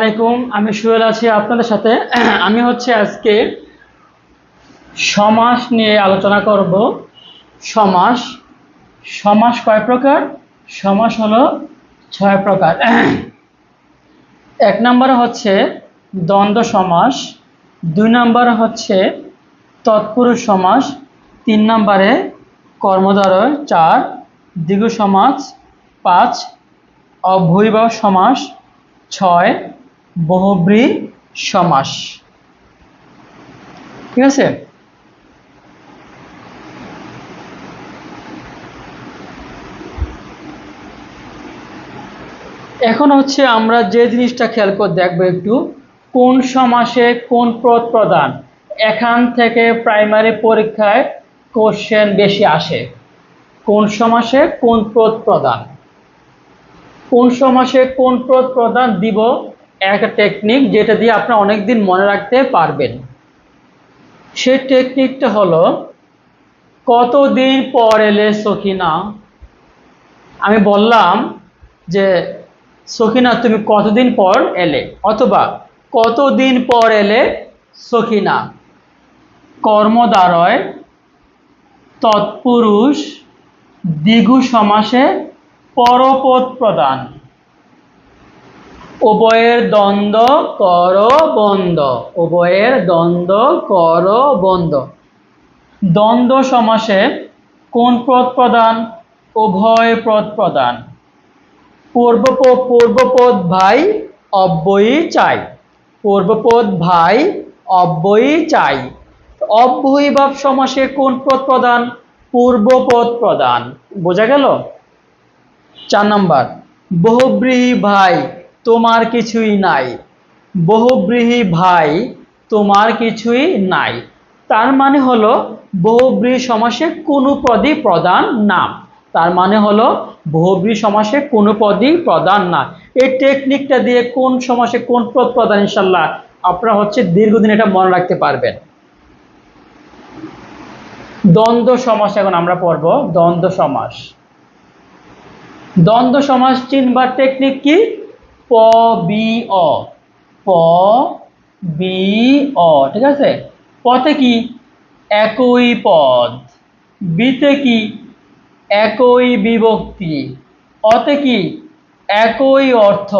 আলাইকুম, আমি সুয়েল আছি আপনাদের সাথে। আমি হচ্ছে আজকে সমাস নিয়ে আলোচনা করব। সমাস সমাস কয় প্রকার? সমাস হলো ছয় প্রকার। এক নম্বরে হচ্ছে দ্বন্দ্ব সমাস, দুই নম্বরে হচ্ছে তৎপুরুষ সমাস, তিন নম্বরে কর্মদ্বারয় চার দ্বিগু সমাস পাঁচ অভৈভব সমাস ছয় বহুব্রী সমাস। ঠিক আছে? এখন হচ্ছে আমরা যে জিনিসটা খেয়াল করে দেখব একটু, কোন সমাসে কোন পদ প্রদান? এখান থেকে প্রাইমারি পরীক্ষায় কোশ্চেন বেশি আসে। কোন সমাসে কোন পদ প্রদান? কোন সমাসে কোন পদ প্রদান দিব? একটা টেকনিক যেটা দিয়ে আপনারা অনেকদিন মনে রাখতে পারবেন। সেই টেকনিকটা হলো, কতদিন পর এলে সখিনা? আমি বললাম যে, সখিনা, তুমি কতদিন পর এলে? অথবা, কতদিন পর এলে সখিনা? কর্মদ্বারয়, তৎপুরুষ দ্বিগু সমাসে পরপদ প্রদান। উভয়ের দ্বন্দ্ব কর বন্ধ। উভয়ের দ্বন্দ্ব কর বন্ধ। দ্বন্দ্ব সমাসে কোন পদ প্রদান? উভয় পদ প্রদান। পূর্বপদ পূর্বপদ ভাই অব্যয়ী চাই। পূর্বপদ ভাই অব্যয়ী চাই। অব্যয়ীভাব সমাসে কোন পদ প্রদান? পূর্বপদ প্রদান। বোঝা গেল? চার নম্বর। বহুব্রীহি ভাই তোমার কিছুই নাই। বহুব্রীহি ভাই, তোমার কিছুই নাই। তার মানে হলো, বহুব্রীহি সমাসে কোনো পদই প্রধান না তার মানে হলো, বহুব্রীহি সমাসে কোনো পদই প্রধান না। এই টেকনিকটা দিয়ে কোন সমাসে কোন পদ প্রধান ইনশাল্লাহ আপনারা হচ্ছে দীর্ঘদিন এটা মনে রাখতে পারবেন। দ্বন্দ্ব সমাস এখন আমরা পড়ব, দ্বন্দ্ব সমাস। দ্বন্দ্ব সমাস চিনবার টেকনিক কি? প বি অ। প বি অ, ঠিক আছে? পতে কি? একই পদ। বিতে কি? একই বিভক্তি। অতে কি? একই অর্থ।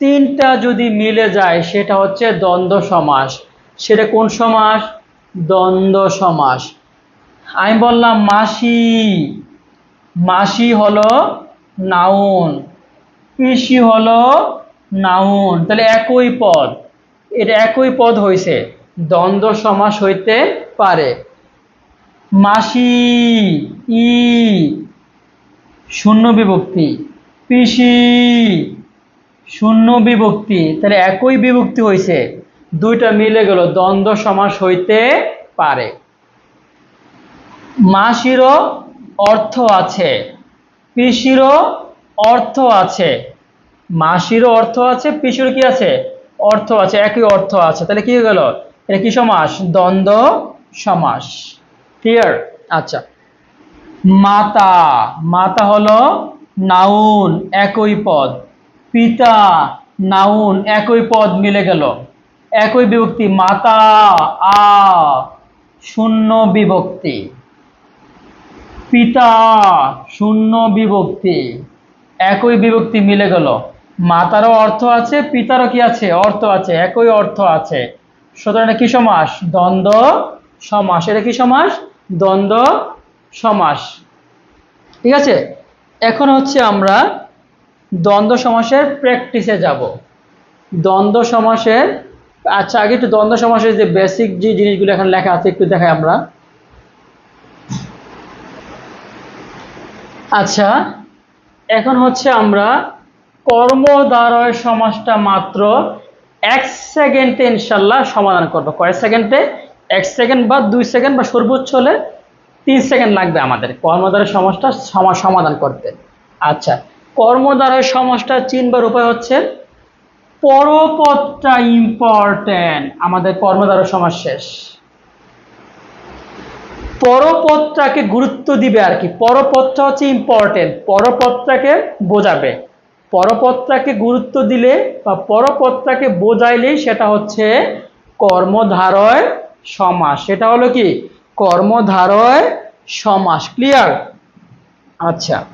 তিনটা যদি মিলে যায়, সেটা হচ্ছে দ্বন্দ্ব সমাস। সেটা কোন সমাস? দ্বন্দ্ব সমাস। আমি বললাম মাসি। মাসি হলো নাউন। পিসি হলো নাউন। তাহলে একই পদ। এটা একই পদ হয়েছে দ্বন্দ্ব সমাস হইতে পারে। মাসি, ই, শূন্য বিভক্তি। পিসি, শূন্য বিভক্তি। তাহলে একই বিভক্তি হয়েছে দুইটা মিলে গেল। দ্বন্দ্ব সমাস হইতে পারে। মাসিরও অর্থ আছে। পিসিরও অর্থ আছে। মাসিরও অর্থ আছে, পিসিরও কি আছে? অর্থ আছে, একই অর্থ আছে। তাহলে কি হয়ে গেল? এটা কি সমাস? দ্বন্দ্ব সমাস। ক্লিয়ার আচ্ছা। মাতা মাতা হলো নাউন, একই পদ। পিতা, নাউন, একই পদ মিলে গেল। একই বিভক্তি, মাতা, আ, শূন্য বিভক্তি। পিতা, শূন্য বিভক্তি। একই বিভক্তি মিলে গেল। মাতারও অর্থ আছে, পিতারও কি আছে? অর্থ আছে, একই অর্থ আছে। সুতরাং কি সমাস? দ্বন্দ্ব, সমাস। এটা কি সমাস? দ্বন্দ্ব, সমাস। ঠিক আছে? এখন হচ্ছে আমরা দ্বন্দ্ব সমাসের প্র্যাকটিসে যাব। দ্বন্দ্ব সমাসের আচ্ছা আগে একটু দ্বন্দ্ব সমাসের যে বেসিক যে জিনিসগুলো এখন লেখা আছে, একটু দেখাই আমরা। আচ্ছা এখন হচ্ছে আমরা কর্মদ্বারয় সমাসটা মাত্র এক সেকেন্ডে ইনশাল্লাহ সমাধান করব। কয়েক সেকেন্ডে? এক সেকেন্ড বা দুই সেকেন্ড বা সর্বোচ্চ হলে তিন সেকেন্ড লাগবে আমাদের। কর্মদ্বারয় সমাসটা সমা- সমাধান করতে। আচ্ছা কর্মদ্বারয় সমাসটা চিনবার উপায় হচ্ছে পরপদটা ইম্পর্টেন্ট আমাদের কর্মদ্বারয় সমাস শেষ। পরপদটাকে গুরুত্ব দিবে আর কি। পরপদটা হচ্ছে ইম্পর্টেন্ট পরপদটাকে বোঝাবে। পরপত্রাকে গুরুত্ব দিলে বা পরপত্রাকে বোঝাইলেই সেটা হচ্ছে কর্মধারয় সমাস। সেটা হলো কি? কর্মধারয় সমাস। ক্লিয়ার আচ্ছা।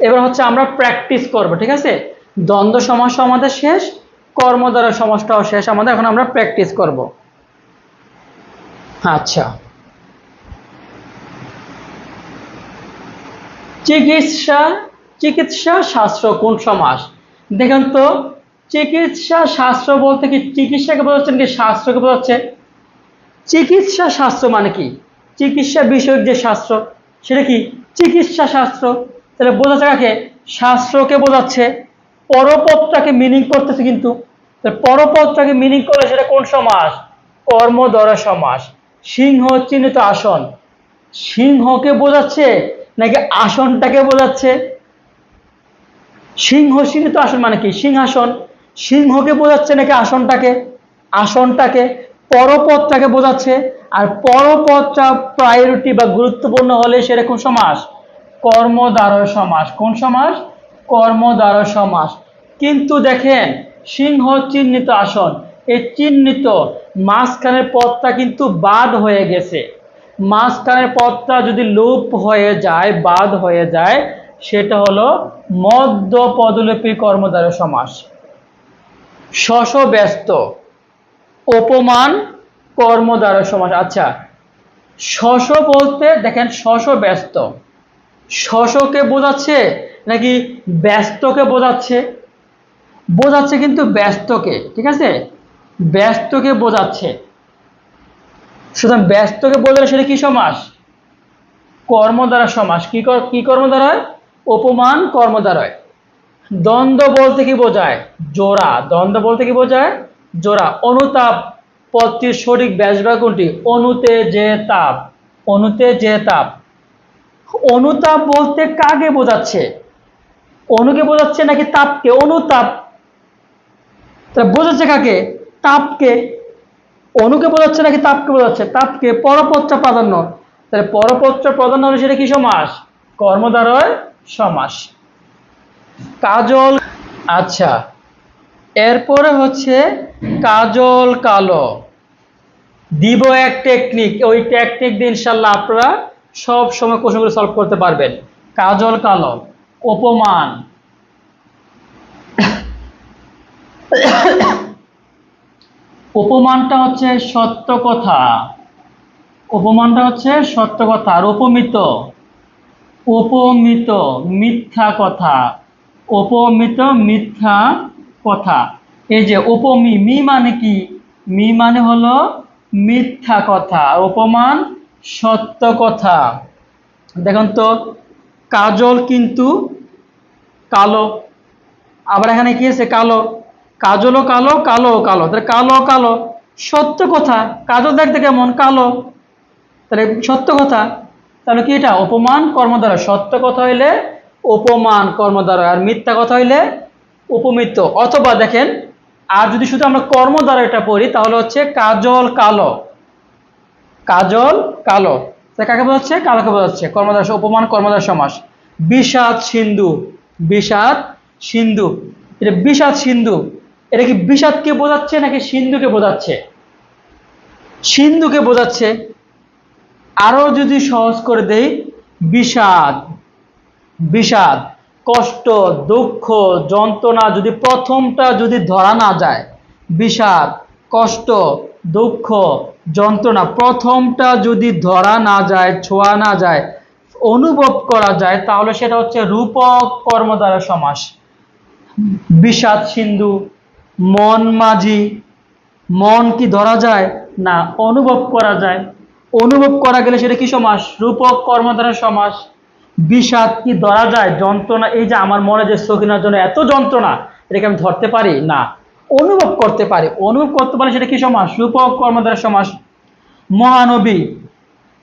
এবার হচ্ছে আমরা প্র্যাকটিস করব, ঠিক আছে? দ্বন্দ্ব সমাস আমাদের শেষ, কর্মধারয় সমাসটাও শেষ। আমাদের এখন আমরা প্র্যাকটিস করব। আচ্ছা। চিকিৎসা চিকিৎসা শাস্ত্র কোন সমাস? দেখেন তো, চিকিৎসা শাস্ত্র বলতে কি চিকিৎসাকে বোঝাচ্ছে নাকি শাস্ত্রকে বোঝাচ্ছে চিকিৎসা শাস্ত্র মানে কি? চিকিৎসা বিষয়ক যে শাস্ত্র, সেটা কি? চিকিৎসা শাস্ত্র। তাহলে বোঝাচ্ছে কাকে? শাস্ত্রকে বোঝাচ্ছে পরপদটাকে মিনিং করতেছে কিন্তু। পরপদটাকে মিনিং করলে সেটা কোন সমাস? কর্মদ্বরা সমাস। সিংহ চিহ্নিত আসন। সিংহকে বোঝাচ্ছে নাকি আসনটাকে বোঝাচ্ছে? সিংহ চিহ্নিত আসন মানে কি? সিংহাসন। সিংহকে বোঝাচ্ছে নাকি আসনটাকে? আসনটাকে পরপদটাকে বোঝাচ্ছে। আর পরপদটা প্রায়োরিটি বা গুরুত্বপূর্ণ হলে সেরকম সমাস? কর্মদ্বারয় সমাস। কোন সমাস? কর্মদ্বারয় সমাস। কিন্তু দেখেন, সিংহ চিহ্নিত আসন। এই চিহ্নিত মাঝখানের পদটা কিন্তু বাদ হয়ে গেছে। মাঝখানের পদটা যদি লোপ হয়ে যায়, বাদ হয়ে যায় সেটা হলো মধ্য পদলোপী কর্মদ্বারয় সমাস শশ ব্যস্ত, অপমান কর্মদ্বারয় সমাস আচ্ছা শশ বলতে দেখেন শশ ব্যস্ত। শশকে বোঝাচ্ছে নাকি ব্যস্তকে বোঝাচ্ছে? বোঝাচ্ছে কিন্তু ব্যস্তকে, ঠিক আছে? ব্যস্তকে বোঝাচ্ছে। সুতরাং ব্যস্তকে বোঝালে সেটা কি সমাস কর্ম দ্বারা সমাস কি কর- কি কর্ম দ্বারায় অপমান কর্ম দ্বারায় দ্বন্দ্ব বলতে কি বোঝায়? জোড়া। দ্বন্দ্ব বলতে কি বোঝায়? জোড়া। অনুতাপ পদটির সঠিক ব্যাসবা কোনটি? অনুতে যে তাপ। অনুতে যে তাপ। অনুতাপ বলতে কাকে বোঝাচ্ছে? অনুকে বোঝাচ্ছে নাকি তাপকে? অনুতাপ। তা বোঝাচ্ছে কাকে? তাপকে। অনুকে বোঝাচ্ছে নাকি তাপকে বোঝাচ্ছে? তাপকে। পরপত্র প্রাধান্য। তাহলে পরপত্র প্রাধান্য হলে সেটা কি সমাস? কর্মদ্বারয় সমাস কাজল আচ্ছা এরপরে হচ্ছে কাজল কালো। দিব এক টেকনিক ওই টেকনিক দিয়ে ইনশাল্লাহ আপনারা সব সময় কোশ্চেনগুলো সলভ করতে পারবেন। কাজল কালো, অপমান। উপমানটা হচ্ছে সত্য কথা। উপমানটা হচ্ছে সত্য কথা, আর উপমিত উপমিত, মিথ্যা কথা। উপমিত, মিথ্যা কথা। এই যে উপমি, মি মানে কি? মি মানে হলো মিথ্যা কথা উপমান সত্য কথা। দেখুন তো, কাজল কিন্তু কালো। আবার এখানে কি আছে? কালো। কাজলও কালো কালো কালো। তাহলে কালো কালো। সত্য কথা। কাজল দেখতে কেমন কালো। তাহলে সত্য কথা। তাহলে কি এটা? অপমান কর্মদ্বারা সত্য কথা হইলে অপমান কর্মদ্বারা আর মিথ্যা কথা হইলে উপমিত। অথবা দেখেন, আর যদি শুধু আমরা কর্মদ্বারা এটা পড়ি, তাহলে হচ্ছে কাজল কালো। কাজল কালো। কাকে বোঝাচ্ছে? কালোকে বোঝাচ্ছে। কর্মদ্বারা উপমান কর্মদ্বারা সমাস। বিষাদ সিন্ধু। বিষাদ সিন্ধু। এটা বিষাদ সিন্ধু। এটা কি বিষাদকে বোঝাচ্ছে নাকি সিন্ধুকে বোঝাচ্ছে? সিন্ধুকে বোঝাচ্ছে। আরও যদি সহজ করে দেই, বিষাদ বিষাদ, কষ্ট, দুঃখ, যন্ত্রণা যদি প্রথমটা যদি ধরা না যায়, বিষাদ, কষ্ট, দুঃখ, যন্ত্রণা প্রথমটা যদি ধরা না যায়, ছোঁয়া না যায়, অনুভব করা যায়, তাহলে সেটা হচ্ছে রূপক কর্ম দ্বারা সমাস। বিষাদ সিন্ধু, মন মাঝি, মন কি ধরা যায় না, অনুভব করা যায় অনুভব করা গেলে সেটা কি সমাস? রূপক কর্মধারা সমাস। বিষাদ কি ধরা যায়? যন্ত্রণা, এই যে আমার মনে যে সখিনার জন্য এত যন্ত্রণা, এটাকে আমি ধরতে পারি? না। অনুভব করতে পারি। অনুভব করতে পারি সেটা কি সমাস? রূপক কর্মধারা সমাস। মহানবী,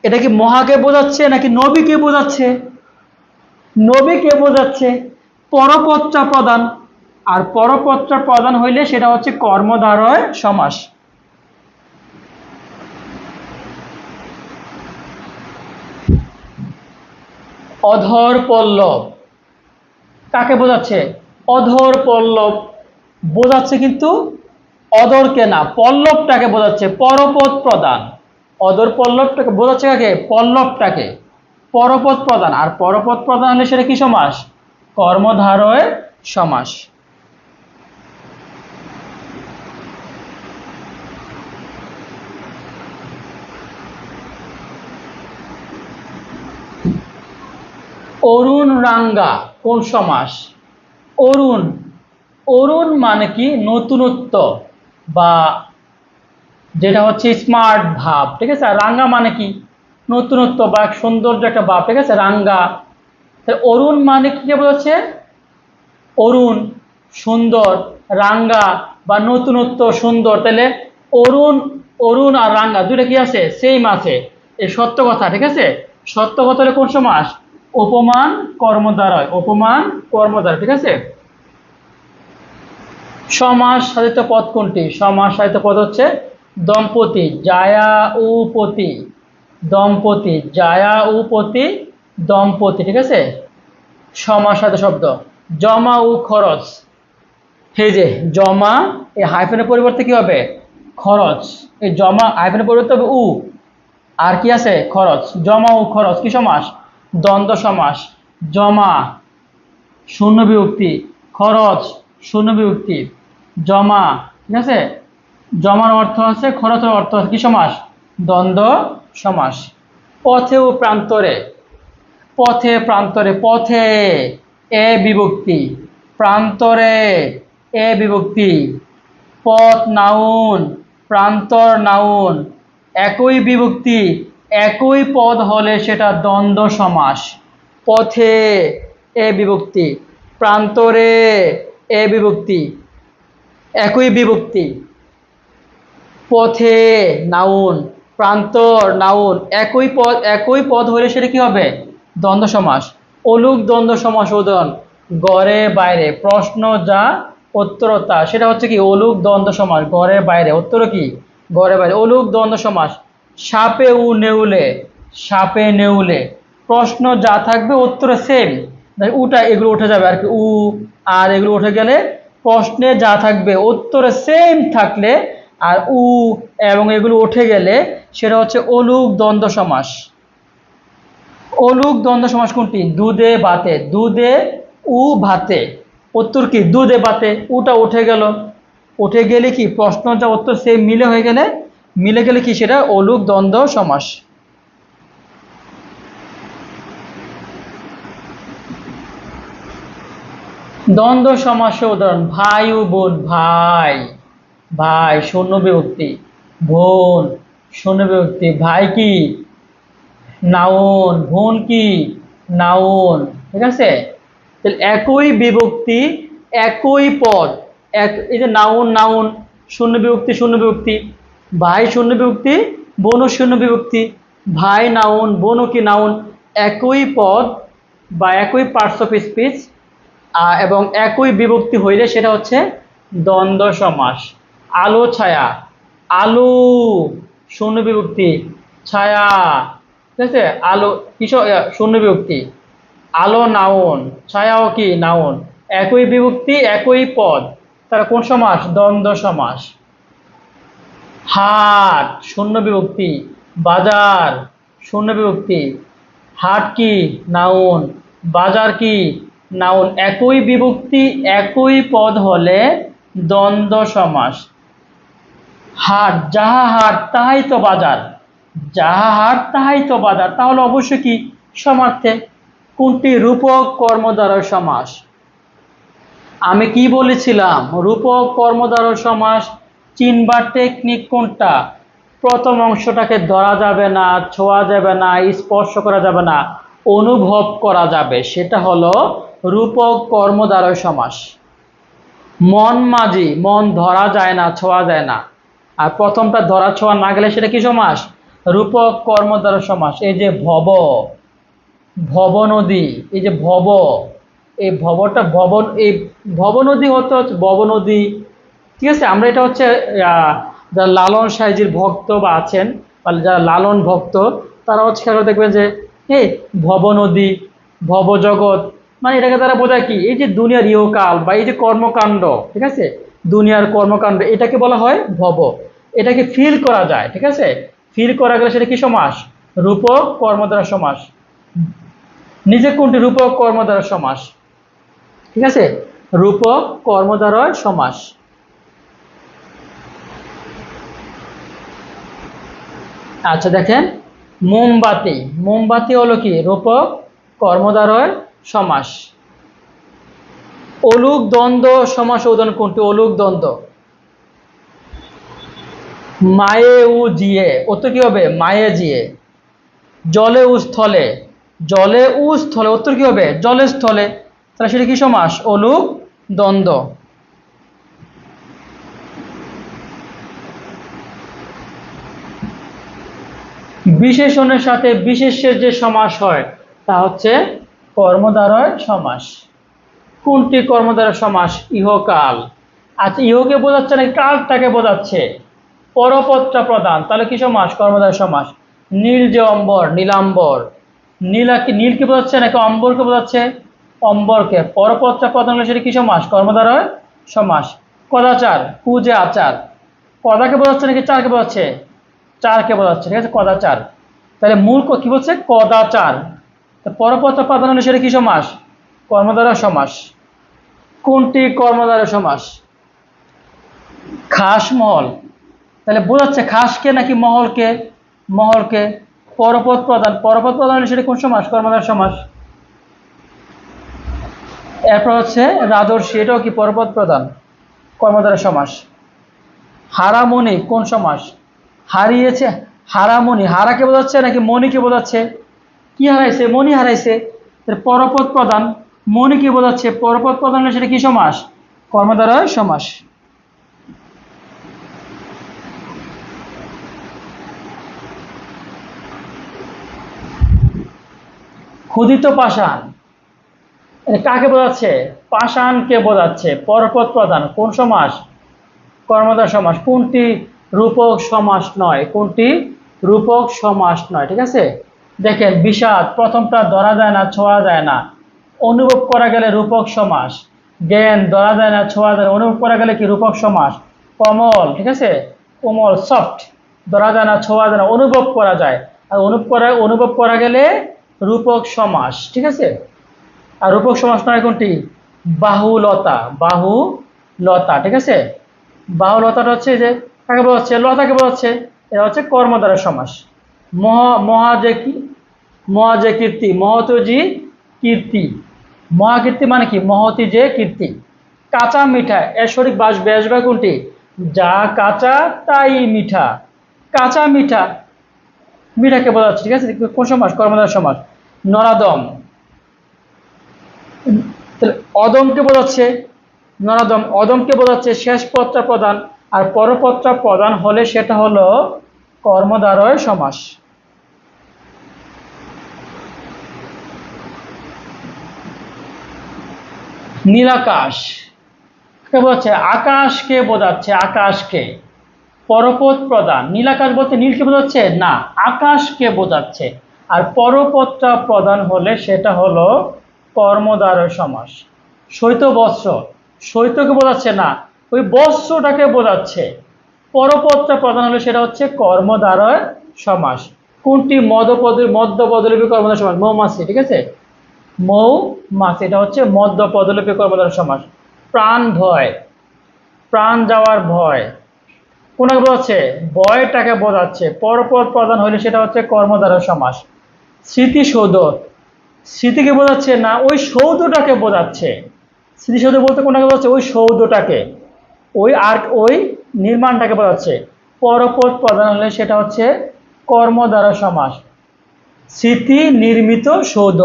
এটা কি মহাকে বোঝাচ্ছে নাকি নবীকে বোঝাচ্ছে? নবীকে বোঝাচ্ছে। পরপত্রা প্রদান। আর পরপত্রা প্রদান হইলে সেটা হচ্ছে কর্মধারয় সমাস। অধর পল্লব। কাকে বোঝাচ্ছে? অধর পল্লব। বোঝাচ্ছে কিন্তু অদরকে না, পল্লবটাকে বোঝাচ্ছে পরপদ প্রদান অদর পল্লবটাকে বোঝাচ্ছে কাকে? পল্লবটাকে। পরপদ প্রদান আর পরপদ প্রদান হলে সেটা কি সমাস? কর্মধারয় সমাস। অরুণ রাঙ্গা কোন সমাস? অরুণ। অরুণ মানে কি? নতুনত্ব বা যেটা হচ্ছে স্মার্ট ভাব, ঠিক আছে? রাঙ্গা মানে কি? নতুনত্ব বা সৌন্দর্য একটা ভাব, ঠিক আছে? রাঙ্গা। তাহলে অরুণ মানে কি বোঝাচ্ছে অরুণ, সুন্দর, রাঙ্গা বা নতুনত্ব, সুন্দর। তাহলে অরুণ অরুণ আর রাঙ্গা, দুইটা কি আছে? সেম আছে। এই সত্য কথা, ঠিক আছে? সত্য কথা হলে কোন সমাস? উপমান কর্মদ্বারয় উপমান কর্মদ্বারা, ঠিক আছে? সমাস সাধিত পদ কোনটি? সমাস সাধিত পদ হচ্ছে দম্পতি জায়া উপতি দম্পতি জায়া উপতি দম্পতি, ঠিক আছে? সমাস সাথে শব্দ। জমা ও খরচ। হে যে জমা, এই হাইফেনের পরিবর্তে কি হবে? খরচ। এই জমা, হাইফেনের পরিবর্তে হবে উ। আর কি আছে? খরচ। জমা ও খরচ, কি সমাস? দ্বন্দ্ব সমাস, জমা, শূন্য বিভক্তি, খরচ, শূন্য বিভক্তি, জমা, ঠিক আছে? জমার অর্থ আছে, খরচের অর্থ আছে কি সমাস? দ্বন্দ্ব সমাস। পথে ও প্রান্তরে, পথে প্রান্তরে, পথে এ বিভক্তি, প্রান্তরে এ বিভক্তি, পথ নাউন, প্রান্তর নাউন, একই বিভক্তি একই পদ হলে সেটা দ্বন্দ্ব সমাস। পথে এ বিভক্তি, প্রান্তরে এ বিভক্তি, একই বিভক্তি। পথে নাউন, প্রান্তর নাউন, একই পদ একই পদ হলে সেটা কি হবে? দ্বন্দ্ব সমাস। অলুক দ্বন্দ্ব সমাস উদাহরণ গড়ে বাইরে। প্রশ্ন যা, উত্তরতা। সেটা হচ্ছে কি, অলুক দ্বন্দ্ব সমাস, গড়ে বাইরে। উত্তর কি? গড়ে বাইরে। অলুক দ্বন্দ্ব সমাস। সাপে উ নেউলে, সাপে নেউলে। প্রশ্ন যা থাকবে, উত্তর সেম উটা এগুলো উঠে যাবে আর কি, উ, আর এগুলো উঠে গেলে প্রশ্নে যা থাকবে, উত্তরে সেম থাকলে আর উ এবং এগুলো উঠে গেলে সেটা হচ্ছে অলুক দ্বন্দ্ব সমাস। অলুক দ্বন্দ্ব সমাস কোনটি? দুধে, ভাতে। দুধে, উ, ভাতে। উত্তর কি? দুধে, ভাতে। উটা উঠে গেল। উঠে গেলে কি? প্রশ্ন যা উত্তর সেম মিলে হয়ে গেলে মিলে গেলে কি সেটা? অলুক, দ্বন্দ্ব, সমাস। দ্বন্দ্ব সমাসের উদাহরণ। ভাই ও বোন, ভাই। ভাই, শূন্য বিভক্তি। বোন, শূন্য বিভক্তি। ভাই কি? নাউন। বোন কি? নাউন। ঠিক আছে? তাহলে একই বিভক্তি, একই পদ। এক এই যে নাউন নাউন, শূন্য বিভক্তি শূন্য বিভক্তি। ভাই শূন্য বিভক্তি বোনও শূন্য বিভক্তি, ভাই নাউন বোনও কি নাউন, একই পদ বা একই পার্টস অফ স্পিচ এবং একই বিভক্তি হইলে সেটা হচ্ছে দ্বন্দ্ব সমাস। আলো, ছায়া। আলো, শূন্য বিভক্তি, ছায়া। ঠিক আছে? আলো কিসব শূন্য বিভক্তি। আলো, নাউন। ছায়াও কি? নাউন। একই বিভক্তি, একই পদ। তারা কোন সমাস? দ্বন্দ্ব সমাস। হাট, শূন্য বিভক্তি, বাজার, শূন্য বিভক্তি। হাট কি? নাউন। বাজার কি? নাউন। একই বিভক্তি, একই পদ হলে দ্বন্দ্ব সমাস। হাট, যাহা হাট, তাহাই তো বাজার। যাহা হাট, তাহাই তো বাজার। তাহলে অবশ্যই কি? সমার্থে। কোনটি? রূপক কর্মদ্বারয় সমাস। আমি কি বলেছিলাম? রূপক কর্মদ্বারয় সমাস চিনবার টেকনিক কোনটা? প্রথম অংশটাকে ধরা যাবে না, ছোঁয়া যাবে না, স্পর্শ করা যাবে না, অনুভব করা যাবে। সেটা হলো রূপক কর্মদ্বারয় সমাস। মন মাঝি, মন ধরা যায় না, ছোঁয়া যায় না। আর প্রথমটা ধরা ছোঁয়া না গেলে সেটা কি সমাস? রূপক কর্মদ্বারয় সমাস। এই যে ভব ভব নদী, এই যে ভব, এই ভবটা ভবন এই ভব নদী হতে হচ্ছে ভব নদী ঠিক আছে, আমরা এটা হচ্ছে যারা লালন সাহেজির ভক্ত বা আছেন যারা লালন ভক্ত, তারা হচ্ছে খেয়াল দেখবেন যে এই ভব নদী ভব জগৎ মানে এটাকে তারা বোঝায় কি, এই যে দুনিয়ার ইহকাল বা এই যে কর্মকাণ্ড, ঠিক আছে? দুনিয়ার কর্মকাণ্ড, এটাকে বলা হয় ভব। এটাকে ফিল করা যায়, ঠিক আছে? ফিল করা গেলে সেটা কি সমাস? রূপক কর্মদ্বারা সমাস। নিজে কোনটি? রূপক কর্মদ্বারা সমাস। ঠিক আছে? রূপক কর্মদ্বারা সমাস। আচ্ছা দেখেন। মোমবাতি। মোমবাতি হলো কি? রূপক কর্মদ্বারয় সমাস। অলুক, দ্বন্দ্ব, সমাস উদাহরণ কোনটি? অলুক, দ্বন্দ্ব। মায়ে উ জিয়ে। উত্তর কি হবে? মায়ে জিয়ে। জলে উ স্থলে। জলে উ স্থলে। উত্তর কি হবে? জলে স্থলে। তাহলে সেটা কি সমাস? অলুক, দ্বন্দ্ব। বিশেষণের সাথে বিশেষের যে সমাস হয়, তা হচ্ছে কর্মদ্বারয় সমাস। কোনটি কর্মদ্বারা সমাস? ইহকাল। আচ্ছা ইহকে বোঝাচ্ছে না কালটাকে বোঝাচ্ছে। পরপত্রা প্রদান, তাহলে কি সমাস? কর্মদ্বারা সমাস। নীল যে অম্বর, নীলাম্বর। নীলা কি নীলকে বোঝাচ্ছে নাকি অম্বরকে বোঝাচ্ছে? অম্বরকে। পরপত্রা প্রদান হলে সেটা কি সমাস? কর্মদ্বারয় সমাস। কদাচার পূজে, আচার। কদাকে বোঝাচ্ছে নাকি চারকে বোঝাচ্ছে? চারকে বোঝাচ্ছে ঠিক আছে? কদাচার তাহলে মূল ক- বলছে? কদাচার পরপত্র হলে সেটা কি সমাস? কর্মদ্বারা সমাস। কোনটি কর্মদ্বারা সমাস? খাস মহল। তাহলে বোঝাচ্ছে খাসকে নাকি মহলকে মহলকে পরপদ প্রদান পরপদ প্রদান হলে সেটা কোন সমাস? কর্মদ্বারা সমাস। এরপর হচ্ছে রাজর্ষি, এটাও কি পরপদ প্রদান কর্মদ্বারা সমাস। হারামণি কোন সমাস? হারিয়েছে, হারামণি। হারাকে বোঝাচ্ছে নাকি মণিকে বোঝাচ্ছে? কি হারাইছে? মণি হারাইছে। পরপদ প্রদান। মণিকে বোঝাচ্ছে। পরপদ প্রদান সেটা কি সমাস? কর্মদ্বারা সমাস। ক্ষুদিত পাষাণ। কাকে বোঝাচ্ছে? পাষাণকে বোঝাচ্ছে। পরপদ প্রধান কোন সমাস? কর্মদার সমাস। কোনটি রূপক সমাস নয়। কোনটি? রূপক সমাস নয়, ঠিক আছে? দেখেন, বিষাদ, প্রথমটা ধরা যায় না, ছোঁয়া যায় না। অনুভব করা গেলে রূপক সমাস। জ্ঞান, ধরা যায় না, ছোঁয়া যায় না। অনুভব করা গেলে কি? রূপক সমাস। কমল, ঠিক আছে? কোমল সফট ধরা যায় না, ছোঁয়া যায় না, অনুভব করা যায়। আর অনুভব করা অনুভব করা গেলে রূপক সমাস, ঠিক আছে? আর রূপক সমাস নয় কোনটি? বাহুলতা বাহু লতা ঠিক আছে? বাহুলতাটা হচ্ছে যে কাকে বোঝাচ্ছে লতাকে বোঝাচ্ছে এটা হচ্ছে? কর্মদ্বারা সমাস মহা মহা যে কি মহা যে কীর্তি মহতজি কীর্তি। মহাকীর্তি মানে কি? মহতি যে কীর্তি। কাঁচা মিঠা এর বাস বেসবা কোনটি? যা কাঁচা তাই মিঠা। কাঁচা মিঠা। মিঠাকে বোঝাচ্ছে ঠিক আছে? কোন সমাস? কর্মদ্বারা সমাস। নরাদম। অদমকে বোঝাচ্ছে নরাদম। অদমকে বোঝাচ্ছে শেষ পত্রা প্রদান আর পরপত্রা প্রদান হলে সেটা হলো কর্মদ্বারয় সমাস। নীলাকাশ। কে বোঝাচ্ছে? আকাশকে বোঝাচ্ছে, আকাশকে। পরপদ প্রদান। নীলাকাশ বলতে নীলকে বোঝাচ্ছে? না, আকাশকে বোঝাচ্ছে। আর পরপত্রা প্রদান হলে সেটা হলো কর্মদ্বারয় সমাস। শৈত বস্ত্র শৈতকে বোঝাচ্ছে না ওই বস্ত্রটাকে বোঝাচ্ছে। পরপত্রা প্রধান হলে সেটা হচ্ছে কর্মদ্বারয় সমাস। কোনটি মদপদ মধ্য পদলিপি কর্মদ্বারা সমাস? মৌমাছি, ঠিক আছে? মৌ মাছ এটা হচ্ছে মধ্য পদলিপি কর্মদ্বারা সমাস। প্রাণ ভয়। প্রাণ যাওয়ার ভয়। কোনটাকে বোঝাচ্ছে? ভয়টাকে বোঝাচ্ছে। পরপদ প্রধান হলে সেটা হচ্ছে কর্মদ্বারা সমাস। স্মৃতিসৌধ। স্মৃতিকে বোঝাচ্ছে না, ওই সৌধটাকে বোঝাচ্ছে। স্মৃতিসৌধ বলতে কোনটাকে বোঝাচ্ছে? ওই সৌধটাকে। ওই আর্ট, ওই নির্মাণটাকে বোঝাচ্ছে পরপদ প্রধান হলে সেটা হচ্ছে কর্মদ্বারা সমাস। স্মৃতি নির্মিত সৌধ।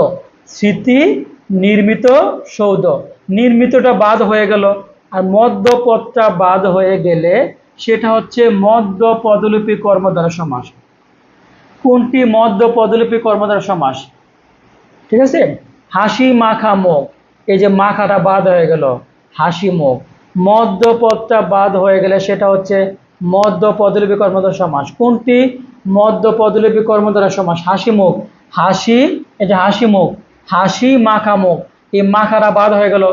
স্মৃতি নির্মিত সৌধ। নির্মিতটা বাদ হয়ে গেল। আর মধ্যপদটা বাদ হয়ে গেলে সেটা হচ্ছে মধ্য পদলিপি কর্মদ্বারা সমাস। কোনটি মধ্য পদলিপি কর্মদ্বারা সমাস? ঠিক আছে? হাসি মাখা মুখ। এই যে মাখাটা বাদ হয়ে গেল। হাসি মুখ। মধ্যপদটা বাদ হয়ে গেলে সেটা হচ্ছে মধ্য পদলিপি কর্মদ্বারা সমাস। কোনটি? মধ্য পদলিপি কর্মদ্বারা সমাস। হাসি মুখ। হাসি, এই যে হাসি মুখ, হাসি মাখা মুখ, এই মাখারা বাদ হয়ে গেল।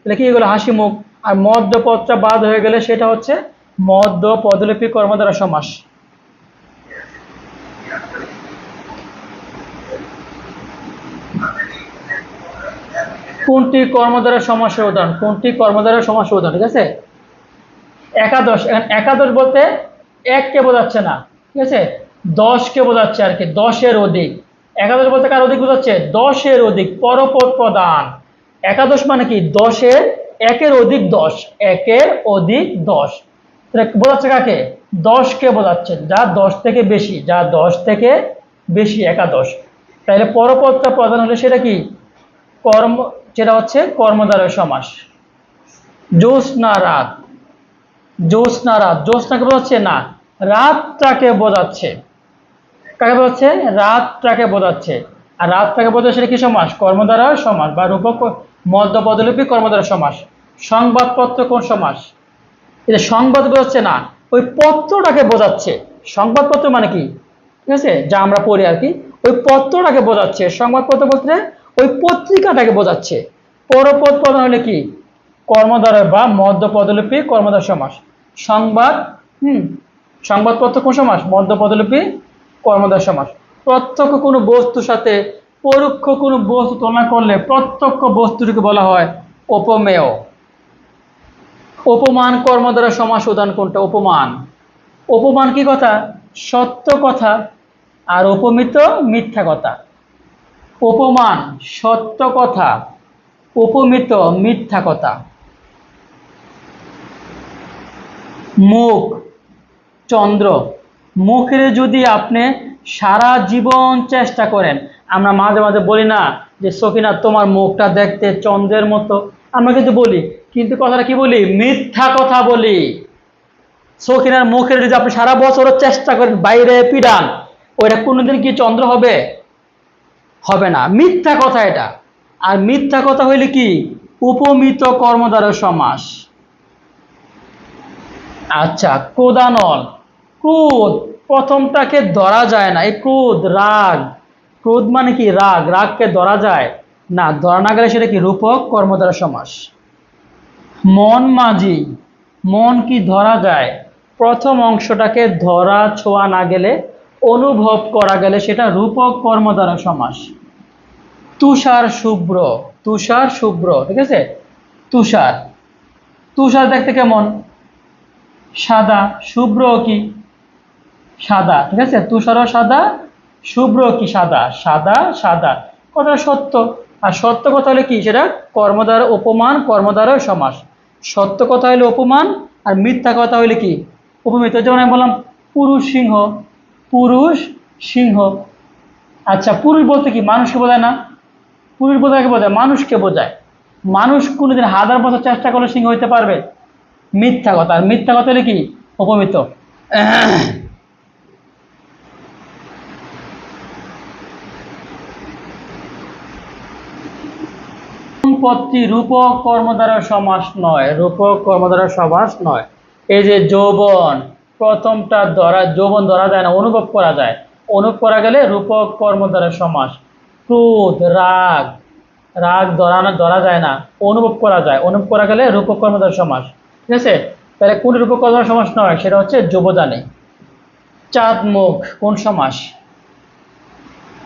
তাহলে কি গেলো? হাসি মুখ। আর মধ্যপদটা বাদ হয়ে গেলে সেটা হচ্ছে মধ্য পদলিপি কর্মদ্বারা সমাস। কোনটি কর্মদ্বারা সমাসের উদাহরণ? কোনটি কর্মদ্বারা সমাসের উদাহরণ? ঠিক আছে? একাদশ একাদশ বলতে এককে বোঝাচ্ছে না। ঠিক আছে? দশকে বোঝাচ্ছে আর কি, দশের অধিক। একাদশ বলতে কার অধিক বোঝাচ্ছে? দশের অধিক পরপদ প্রদান একাদশ মানে কি? দশের, একের অধিক দশ, একের অধিক দশ। বোঝাচ্ছে কাকে? দশকে বোঝাচ্ছে যা দশ থেকে বেশি, যা দশ থেকে বেশি একাদশ। তাহলে পরপদটা প্রদান হলে সেটা কি? কর্ম যেটা হচ্ছে কর্মদ্বারয় সমাস। জ্যোৎস্না রাত? জ্যোৎস্না রাত? জ্যোৎস্নাকে বোঝাচ্ছে না, রাতটাকে বোঝাচ্ছে। কাকে বোঝাচ্ছে? রাতটাকে বোঝাচ্ছে। আর রাতটাকে বোঝাচ্ছে সেটা কি সমাস? কর্মদ্বারা সমাস বা রূপক মধ্য পদলিপি কর্মদ্বারা সমাস। সংবাদপত্র কোন সমাস? এটা সংবাদ বোঝাচ্ছে না, ওই পত্রটাকে বোঝাচ্ছে। সংবাদপত্র মানে কি? ঠিক আছে? যা আমরা পড়ি আর কি, ওই পত্রটাকে বোঝাচ্ছে। সংবাদপত্র বলতে ওই পত্রিকাটাকে বোঝাচ্ছে। পরপদ প্রধান হলে কি? কর্মদ্বারা বা মধ্য পদলিপি কর্মদ্বার সমাস। সংবাদ, হুম সংবাদপত্র কোন সমাস মধ্য পদলিপি কর্মদ্বার সমাস। প্রত্যক্ষ কোনো বস্তুর সাথে পরোক্ষ কোনো বস্তু তুলনা করলে প্রত্যক্ষ বস্তুটিকে বলা হয় উপমেয়। উপমান কর্ম দ্বারা সমাস উদান কোনটা? উপমান। উপমান কি কথা? সত্য কথা। আর উপমিত মিথ্যা কথা। উপমান সত্য কথা উপমিত মিথ্যা কথা। মুখ, চন্দ্র। মুখের যদি আপনি সারা জীবন চেষ্টা করেন, আমরা মাঝে মাঝে বলি না যে সকিনা তোমার মুখটা দেখতে চন্দ্রের মতো। আমরা কিন্তু বলি, কিন্তু কথাটা কি বলি? মিথ্যা কথা বলি। সকিনার মুখের যদি আপনি সারা বছরও চেষ্টা করেন, বাইরে পিডান, ওইটা কোনোদিন কি চন্দ্র হবে? হবে না। মিথ্যা কথা এটা। আর মিথ্যা কথা হইলে কি? উপমিত কর্মদ্বারা সমাস। আচ্ছা কোদানল ক্রোধ, প্রথমটাকে ধরা যায় না। এই ক্রোধ, রাগ। ক্রোধ মানে কি? রাগ। রাগকে ধরা যায় না। ধরা না গেলে সেটা কি? রূপক কর্মদ্বারা সমাস। মন মাঝি। মন কি ধরা যায়? প্রথম অংশটাকে ধরা ছোঁয়া না গেলে অনুভব করা গেলে সেটা রূপক কর্মদ্বারা সমাস। তুষার শুভ্র তুষার শুভ্র, ঠিক আছে? তুষার। তুষার দেখতে কেমন? সাদা। শুভ্র কি? সাদা, ঠিক আছে? তুষারও সাদা, শুভ্র কি? সাদা। সাদা সাদা। কথাটা সত্য। আর সত্য কথা হলে কি? সেটা কর্মদ্বার উপমান কর্মদ্বারা সমাস। সত্য কথা হলে উপমান আর মিথ্যা কথা হইলে কি? উপমিত। যেমন আমি বললাম, পুরুষ সিংহ। পুরুষ সিংহ। আচ্ছা পুরুষ বলতে কি মানুষকে বোঝায় না? পুরুষ বোঝায় কাকে বোঝায়? মানুষকে বোঝায়। মানুষ কোনোদিন হাজার বছর চেষ্টা করলে সিংহ হইতে পারবে? মিথ্যা কথা। আর মিথ্যা কথা হলে কি? উপমিত সম্পত্তি রূপক কর্মদ্বারা সমাস নয়। রূপক কর্মদ্বারা সমাস নয়। এই যে যৌবন প্রথমটা ধরা, যৌবন ধরা যায় না, অনুভব করা যায়। অনুভব করা গেলে রূপক কর্মদ্বারা সমাস। ক্রোধ, রাগ রাগ ধরা না, ধরা যায় না, অনুভব করা যায়। অনুভব করা গেলে রূপক কর্মদ্বারা সমাস। ঠিক আছে? তাহলে কোন রূপক কর্মদ্বারা সমাস নয়, সেটা হচ্ছে যুবদানে। চাঁদ মুখ কোন সমাস?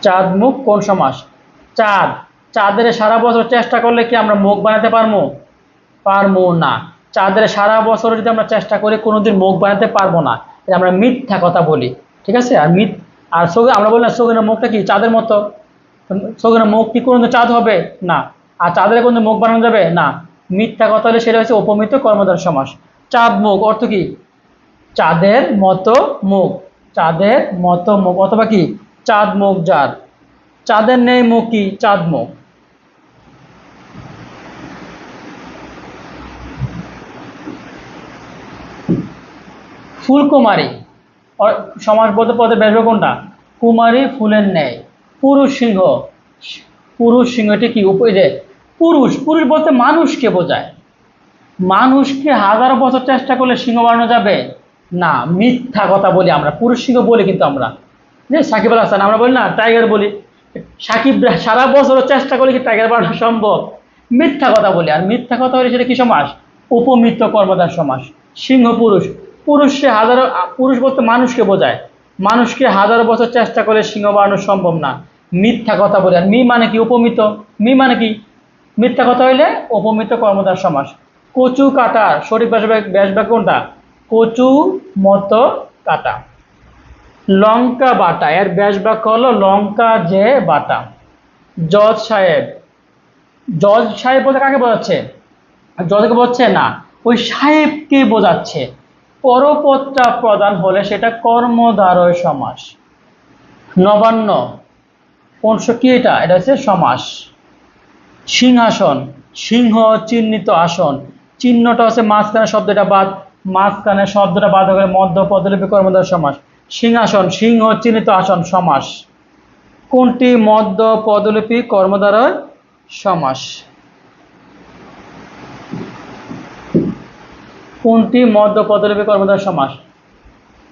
চাঁদ মুখ কোন সমাস? চাঁদ। চাঁদের সারা বছর চেষ্টা করলে কি আমরা মুখ বানাতে পারব? পারব না। চাঁদের সারা বছর যদি আমরা চেষ্টা করি, কোনোদিন মুখ বানাতে পারব না। এটা আমরা মিথ্যা কথা বলি। ঠিক আছে? আর মিথ আর সৌগে আমরা বলি না সৌগিনের মুখটা কি? চাঁদের মতো। সৌগিনের মুখ কি কোনোদিন চাঁদ হবে? না। আর চাঁদের কোনোদিন মুখ বানানো যাবে? না। মিথ্যা কথা হলে সেটা হচ্ছে উপমিত কর্মদার সমাস। চাঁদ মুখ অর্থ কি? চাঁদের মতো মুখ। চাঁদের মতো মুখ। অথবা কি? চাঁদ মুখ যার। চাঁদের নেই মুখ কি? চাঁদ মুখ। ফুলকুমারী। বলতে পদে বেসবে কোনটা? কুমারী ফুলের ন্যায়। পুরুষ সিংহ। পুরুষ সিংহটি কি? যে পুরুষ। পুরুষ বলতে মানুষকে বোঝায়। মানুষকে হাজার বছর চেষ্টা করলে সিংহ বানানো যাবে? না, মিথ্যা কথা বলি আমরা। পুরুষ সিংহ বলি কিন্তু আমরা। যে সাকিব আল হাসান, আমরা বলি না, টাইগার বলি। সাকিব সারা বছর চেষ্টা করলে কি টাইগার বানানো সম্ভব? মিথ্যা কথা বলি। আর মিথ্যা কথা হলে সেটা কি সমাস? উপমিত্র কর্মদার সমাস। সিংহ পুরুষ। পুরুষ সে হাজারো পুরুষ বলতে মানুষকে বোঝায়। মানুষকে হাজারো বছর চেষ্টা করে সিংহ বানানো সম্ভব না। মিথ্যা কথা বলি। আর মি মানে কি উপমিত? মি মানে কি? মিথ্যা কথা হইলে উপমিত কর্মদার সমাস। কচু কাটার সঠিক ব্যাস বাক্য কোনটা? কচু মতো কাটা। লঙ্কা বাটা, এর ব্যাস বাক্য হলো লঙ্কা যে বাটা। জজ সাহেব। জজ সাহেব বলতে কাকে বোঝাচ্ছে? জজকে বোঝাচ্ছে না। ওই সাহেবকে বোঝাচ্ছে। পরপত্রা প্রদান হলে সেটা কর্মদ্বারয় সমাস। নবান্ন, কোনশো কি এটা? এটা হচ্ছে সমাস। সিংহাসন, সিংহ চিহ্নিত আসন। চিহ্নটা হচ্ছে মাঝখানে শব্দটা বাদ মাঝখানে শব্দটা বাদ হয়ে মধ্য পদলিপি কর্মদ্বার সমাস। সিংহাসন, সিংহ চিহ্নিত আসন, সমাস। কোনটি মধ্য পদলিপি কর্মদ্বারয় সমাস? কোনটি মধ্য পদলিপি কর্মদ্বারয় সমাস?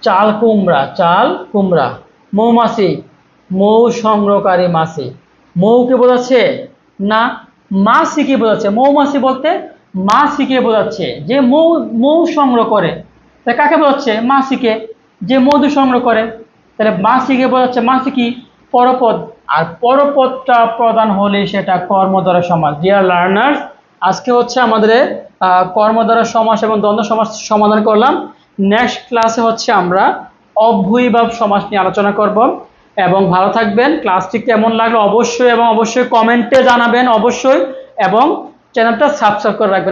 চাল কুমড়া চাল কুমড়া। মৌমাছি, মৌ সংগ্রহকারী মাছি। মৌকে বোঝাচ্ছে? না মাছিকে বোঝাচ্ছে? মৌমাছি বলতে মাছিকে বোঝাচ্ছে? যে মৌ মৌ সংগ্রহ করে। তা কাকে বোঝাচ্ছে? মাছিকে যে মধু সংগ্রহ করে। তাহলে মাছিকে বোঝাচ্ছে? মাছি কি? পরপদ। আর পরপদটা প্রদান হলে সেটা কর্মদ্বারা সমাজ ডিয়ার লার্নার্স আজকে হচ্ছে আমাদের কর্মদ্বারা সমাস এবং দ্বন্দ্ব সমাস সমাধান করলাম। নেক্সট ক্লাসে হচ্ছে আমরা অভ্যয়ীভাব সমাস নিয়ে আলোচনা করব। এবং ভালো থাকবেন। ক্লাসটি কেমন লাগল অবশ্যই এবং অবশ্যই কমেন্টে জানাবেন অবশ্যই এবং চ্যানেলটা সাবস্ক্রাইব করে রাখবেন।